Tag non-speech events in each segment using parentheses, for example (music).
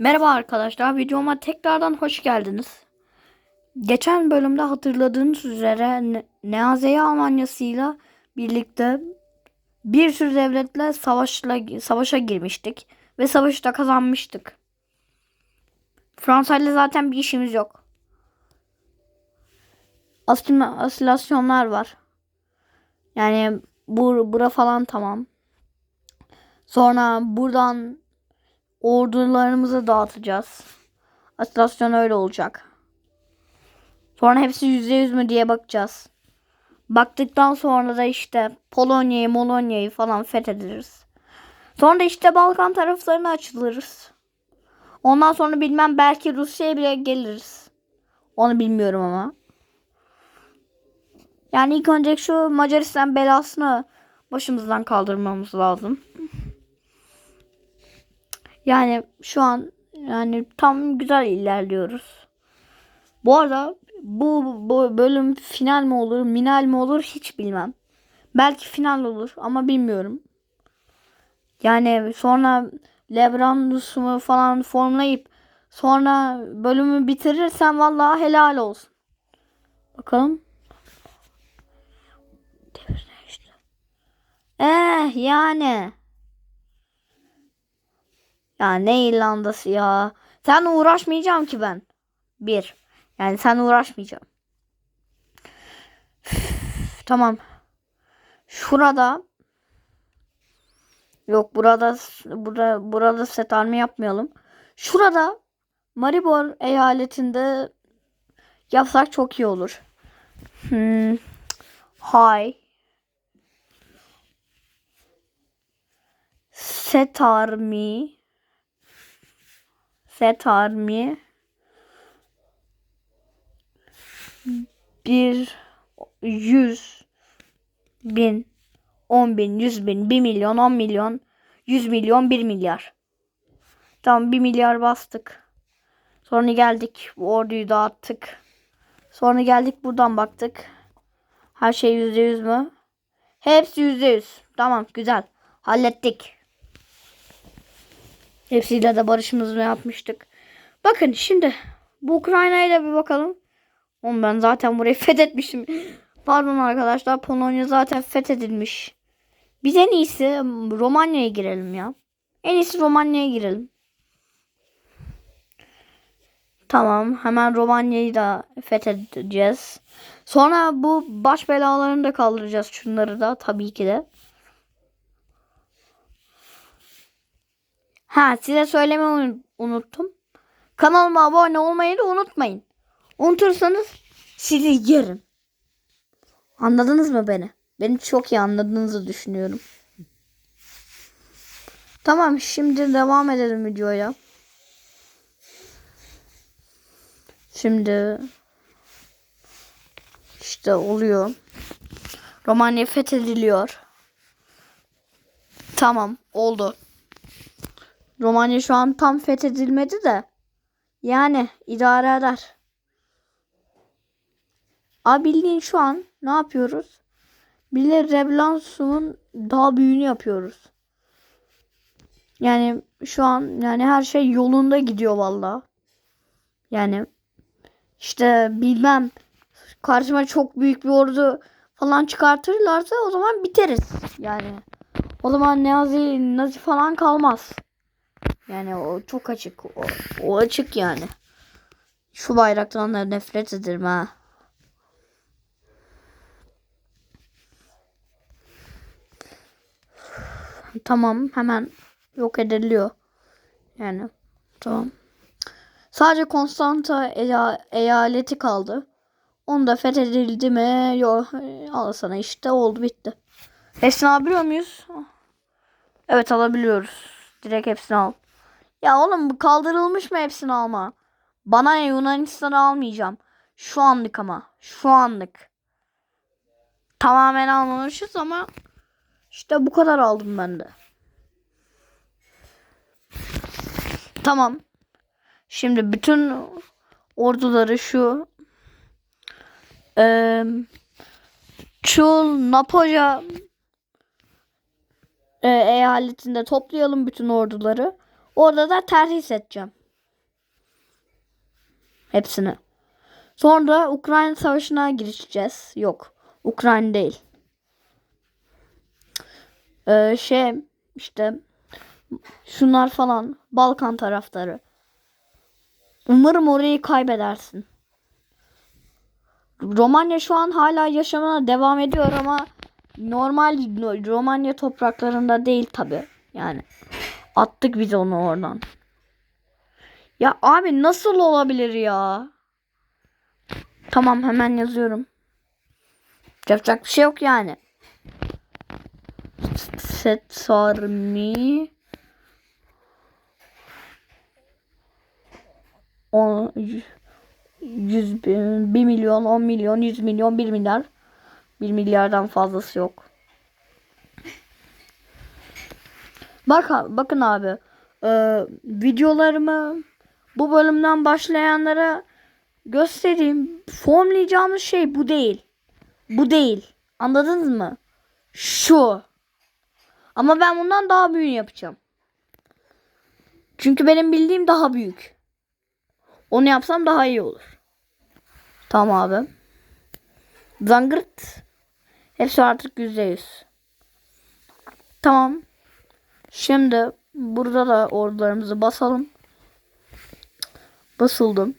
Merhaba arkadaşlar, videoma tekrardan hoş geldiniz. Geçen bölümde hatırladığınız üzere Ne- Neazeye Almanyası'yla birlikte bir sürü devletle savaşla, savaşa girmiştik ve savaşı da kazanmıştık. Fransa ile zaten bir işimiz yok. Asil- Asilasyonlar var. Yani bu bura falan tamam. Sonra buradan ordularımızı dağıtacağız. Asilasyon öyle olacak. Sonra hepsi yüzde yüz mü diye bakacağız. Baktıktan sonra da işte Polonya'yı, Molonya'yı falan fethederiz. Sonra işte Balkan taraflarına açılırız. Ondan sonra bilmem belki Rusya'ya bile geliriz. Onu bilmiyorum ama. Yani ilk önce şu Macaristan belasını başımızdan kaldırmamız lazım. Yani şu an yani tam güzel ilerliyoruz. Bu arada bu, bu bölüm final mi olur, minal mi olur hiç bilmem. Belki final olur ama bilmiyorum. Yani sonra Lebrandus'umu falan formlayıp sonra bölümü bitirirsem vallahi helal olsun. Bakalım. Eh yani. Ya ne İrlanda'sı ya. Sen uğraşmayacağım ki ben. Bir. Yani sen uğraşmayacağım. Tamam. Şurada Yok burada burada burada set army yapmayalım. Şurada Maribor eyaletinde yapsak çok iyi olur. Hmm. Hay. Set army. Set army. Bir yüz bin on bin yüz bin bir milyon on milyon yüz milyon bir milyar. Tamam bir milyar bastık. Sonra geldik bu orduyu dağıttık. Sonra geldik buradan baktık. Her şey yüzde yüz mü? Hepsi yüzde yüz. Tamam güzel. Hallettik. Hepsiyle de barışımızı yapmıştık. Bakın şimdi bu Ukrayna'ya da bir bakalım. Oğlum ben zaten burayı (laughs) fethetmişim. Pardon arkadaşlar Polonya zaten fethedilmiş. Biz en iyisi Romanya'ya girelim ya. En iyisi Romanya'ya girelim. Tamam hemen Romanya'yı da fethedeceğiz. Sonra bu baş belalarını da kaldıracağız şunları da tabii ki de. Ha size söylemeyi unuttum. Kanalıma abone olmayı da unutmayın. Unutursanız sizi yerim. Anladınız mı beni? Beni çok iyi anladığınızı düşünüyorum. Tamam şimdi devam edelim videoya. Şimdi işte oluyor. Romanya fethediliyor. Tamam oldu. Romanya şu an tam fethedilmedi de. Yani idare eder. Abi bildiğin şu an ne yapıyoruz? Bile Reblansum'un daha büyüğünü yapıyoruz. Yani şu an yani her şey yolunda gidiyor valla. Yani işte bilmem karşıma çok büyük bir ordu falan çıkartırlarsa o zaman biteriz. Yani o zaman Nazi, Nazi falan kalmaz. Yani o çok açık. O, o açık yani. Şu bayraktan nefret ederim ha. Tamam hemen yok ediliyor. Yani tamam. Sadece Konstanta eya- eyaleti kaldı. Onu da fethedildi mi? Yok. Al sana işte oldu bitti. Hepsini alabiliyor muyuz? Evet alabiliyoruz. Direkt hepsini al. Ya oğlum bu kaldırılmış mı hepsini alma? Bana ne Yunanistan'ı almayacağım. Şu anlık ama. Şu anlık. Tamamen almamışız ama işte bu kadar aldım ben de. Tamam. Şimdi bütün orduları şu eee Çul Napoca e, eyaletinde toplayalım bütün orduları. Orada da terhis edeceğim. Hepsini. Sonra Ukrayna Savaşı'na girişeceğiz. Yok. Ukrayna değil. Ee, şey işte şunlar falan Balkan tarafları. Umarım orayı kaybedersin. Romanya şu an hala yaşamına devam ediyor ama normal Romanya topraklarında değil tabi. Yani attık biz onu oradan. Ya abi nasıl olabilir ya? Tamam hemen yazıyorum. Yapacak bir şey yok yani. Set army on, 100 bin, 1 milyon, 10 milyon, 100 milyon, 1 milyar. 1 milyardan fazlası yok. Bak, bakın abi. E, videolarımı bu bölümden başlayanlara göstereyim. Formlayacağımız şey bu değil. Bu değil. Anladınız mı? Şu. Ama ben bundan daha büyük yapacağım. Çünkü benim bildiğim daha büyük. Onu yapsam daha iyi olur. Tamam abi. Zangırt. Hepsi artık yüzde yüz. Tamam. Şimdi burada da ordularımızı basalım. Basıldım.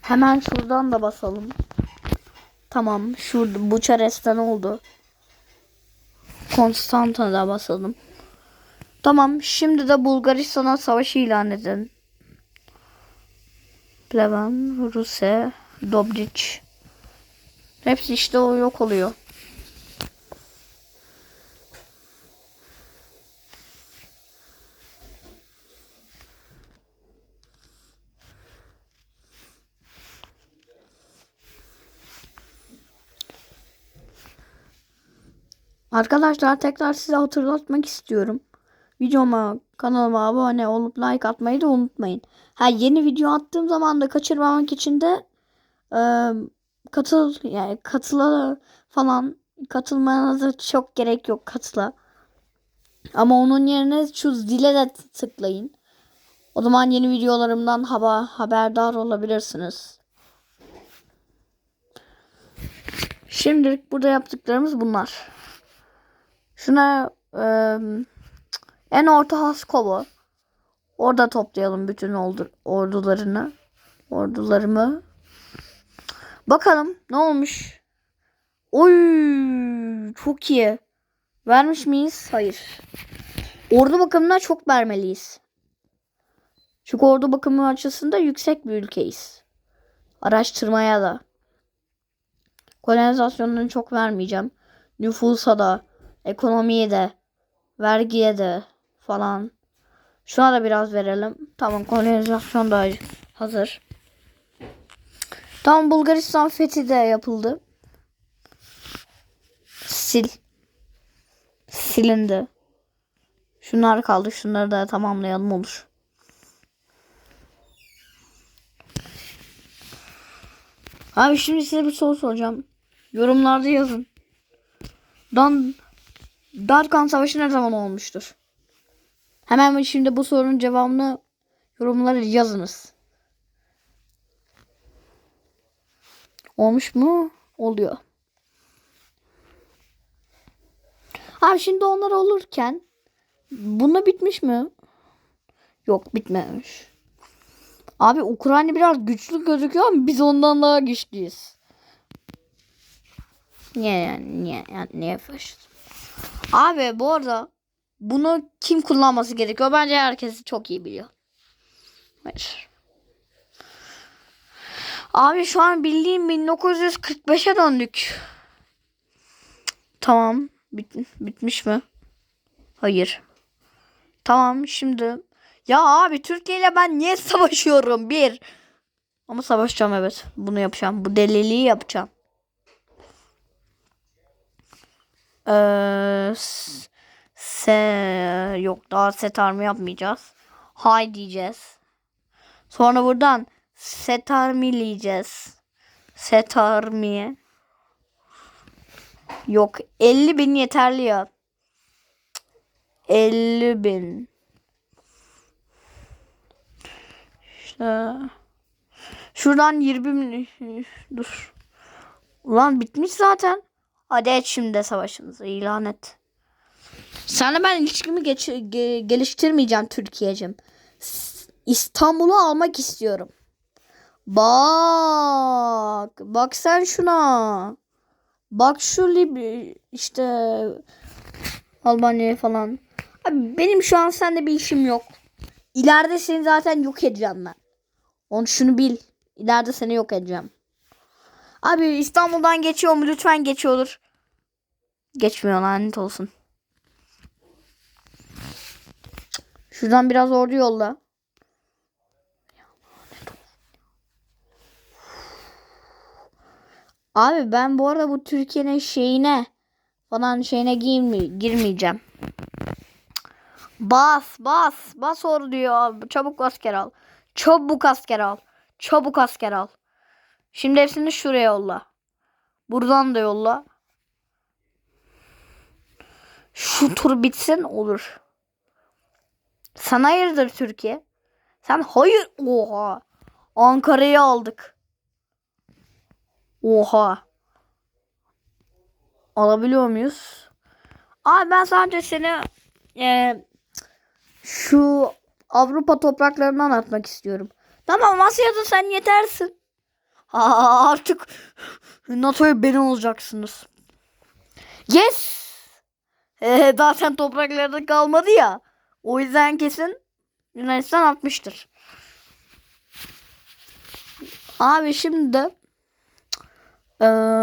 Hemen şuradan da basalım. Tamam. Şurada Buçarest'ten oldu. Konstantin'e basalım. Tamam. Şimdi de Bulgaristan'a savaşı ilan edin. Pleven, Ruse, Dobric. Hepsi işte o yok oluyor. Arkadaşlar tekrar size hatırlatmak istiyorum. Videoma, kanalıma abone olup like atmayı da unutmayın. Ha yeni video attığım zaman da kaçırmamak için de e, katıl yani katıla falan katılmanıza çok gerek yok katıla. Ama onun yerine şu zile de tıklayın. O zaman yeni videolarımdan haber, haberdar olabilirsiniz. Şimdilik burada yaptıklarımız bunlar. Şuna e, en orta Haskovo. Orada toplayalım bütün ordu, ordularını. Ordularımı. Bakalım ne olmuş. Oy çok iyi. Vermiş miyiz? Hayır. Ordu bakımına çok vermeliyiz. Çünkü ordu bakımı açısında yüksek bir ülkeyiz. Araştırmaya da. Kolonizasyonunu çok vermeyeceğim. Nüfusa da, ekonomiye de, vergiye de falan. Şuna da biraz verelim. Tamam kolonizasyon da hazır. Tamam Bulgaristan fethi de yapıldı. Sil. Silindi. Şunlar kaldı. Şunları da tamamlayalım olur. Abi şimdi size bir soru soracağım. Yorumlarda yazın. Dan Darkan Savaşı ne zaman olmuştur? Hemen şimdi bu sorunun cevabını yorumlara yazınız. Olmuş mu? Oluyor. Abi şimdi onlar olurken bunda bitmiş mi? Yok bitmemiş. Abi Ukrayna biraz güçlü gözüküyor ama biz ondan daha güçlüyüz. Niye yani niye yani niye faşist? Abi bu arada bunu kim kullanması gerekiyor? Bence herkes çok iyi biliyor. Hayır. Abi şu an bildiğim 1945'e döndük. Tamam. Bit bitmiş mi? Hayır. Tamam şimdi. Ya abi Türkiye ile ben niye (laughs) savaşıyorum? Bir. Ama savaşacağım evet. Bunu yapacağım. Bu deliliği yapacağım. Ee, se yok daha set army yapmayacağız. Hay diyeceğiz. Sonra buradan set armyleyeceğiz. Set army. Yok 50 bin yeterli ya. 50 bin. Ee, şuradan 20 bin- dur. Ulan bitmiş zaten. Hadi et şimdi savaşımızı ilan et. Sana ben ilişkimi geç- ge- geliştirmeyeceğim Türkiye'cim. İstanbul'u almak istiyorum. Bak. Bak sen şuna. Bak şu Lib işte Albanya falan. Abi benim şu an seninle bir işim yok. İleride seni zaten yok edeceğim ben. Onu şunu bil. İleride seni yok edeceğim. Abi İstanbul'dan geçiyor mu? Lütfen geçiyor olur. Geçmiyor lanet olsun. Şuradan biraz ordu yolla. Abi ben bu arada bu Türkiye'nin şeyine falan şeyine girme, girmeyeceğim. Bas bas bas ordu diyor. Çabuk asker al. Çabuk asker al. Çabuk asker al. Şimdi hepsini şuraya yolla. Buradan da yolla. Şu tur bitsin olur. Sen hayırdır Türkiye? Sen hayır. Oha. Ankara'yı aldık. Oha. Alabiliyor muyuz? Abi ben sadece seni e, şu Avrupa topraklarından atmak istiyorum. Tamam Asya'da sen yetersin. Artık NATO'ya beni olacaksınız. Yes. Ee, zaten topraklarda kalmadı ya. O yüzden kesin Yunanistan atmıştır. Abi şimdi de eee